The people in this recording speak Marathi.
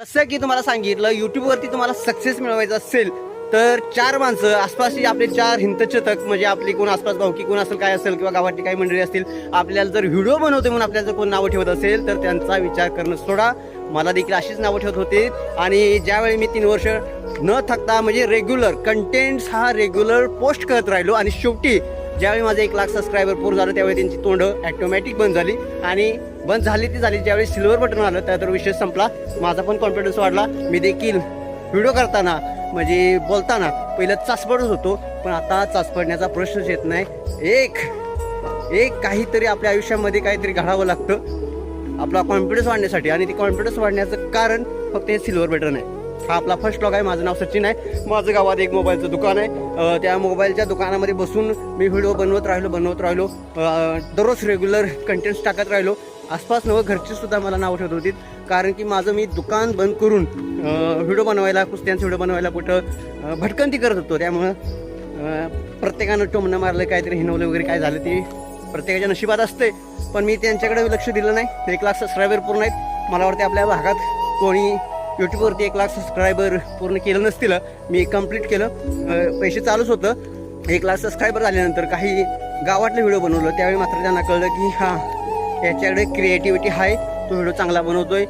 जसं की तुम्हाला सांगितलं युट्यूबवरती तुम्हाला सक्सेस मिळवायचं असेल तर चार माणसं आसपासची आपले चार हिंतचतक म्हणजे आपली कोण आसपास भावकी कोण असेल काय असेल किंवा गावातली काही मंडळी असतील आपल्याला जर व्हिडिओ बनवते म्हणून आपल्याला जर कोण नावं ठेवत असेल तर त्यांचा विचार करणं सोडा. मला देखील अशीच नावं ठेवत होते. आणि ज्यावेळी मी तीन वर्ष न थकता म्हणजे रेग्युलर कंटेंट्स हा रेग्युलर पोस्ट करत राहिलो. आणि शेवटी ज्यावेळी माझे एक लाख सबस्क्रायबर पूर्ण झालं त्यावेळी त्यांची तोंड ॲटोमॅटिक बंद झाली. आणि बंद झाली ती झाली ज्यावेळी सिल्वर बटन आलं त्या विषय संपला. माझा पण कॉन्फिडन्स वाढला. मी देखील व्हिडिओ करताना म्हणजे बोलताना पहिलं चाचपडत होतो पण आता चाचपडण्याचा प्रश्नच येत नाही. एक एक काहीतरी आपल्या आयुष्यामध्ये काहीतरी घडावं लागतं. आपला कॉन्फिडन्स वाढण्यासाठी. आणि ते कॉन्फिडन्स वाढण्याचं कारण फक्त हे सिल्वर बटन आहे. हा आपला फर्स्ट ब्लॉग आहे. माझं नाव सचिन आहे. माझं गावात एक मोबाईलचं दुकान आहे. त्या मोबाईलच्या दुकानामध्ये बसून मी व्हिडिओ बनवत राहिलो बनवत राहिलो. दररोज रेग्युलर कंटेंट्स टाकत राहिलो. आसपास नवं घरचीसुद्धा मला नाव ठेवत होती कारण की माझं मी दुकान बंद करून व्हिडिओ बनवायला कुस्त्यांचे व्हिडिओ बनवायला कुठं भटकंती करत होतो. त्यामुळं प्रत्येकानं टोमणं मारलं काहीतरी हिनवलं वगैरे काय झालं ती प्रत्येकाच्या नशिबात असते पण मी त्यांच्याकडे लक्ष दिलं नाही. एक लाख सबस्क्रायबर पूर्ण आहेत. मला वाटते आपल्या भागात कोणी यूट्यूबवरती एक लाख सबस्क्रायबर पूर्ण केलं नसतील. मी कंप्लीट केलं. पैसे चालूच होतं. एक लाख सबस्क्रायबर झाल्यानंतर काही गावातले व्हिडिओ बनवलं. त्यावेळी मात्र त्यांना कळलं की हां याच्याकडे क्रिएटिव्हिटी आहे तो व्हिडिओ चांगला बनवतोय.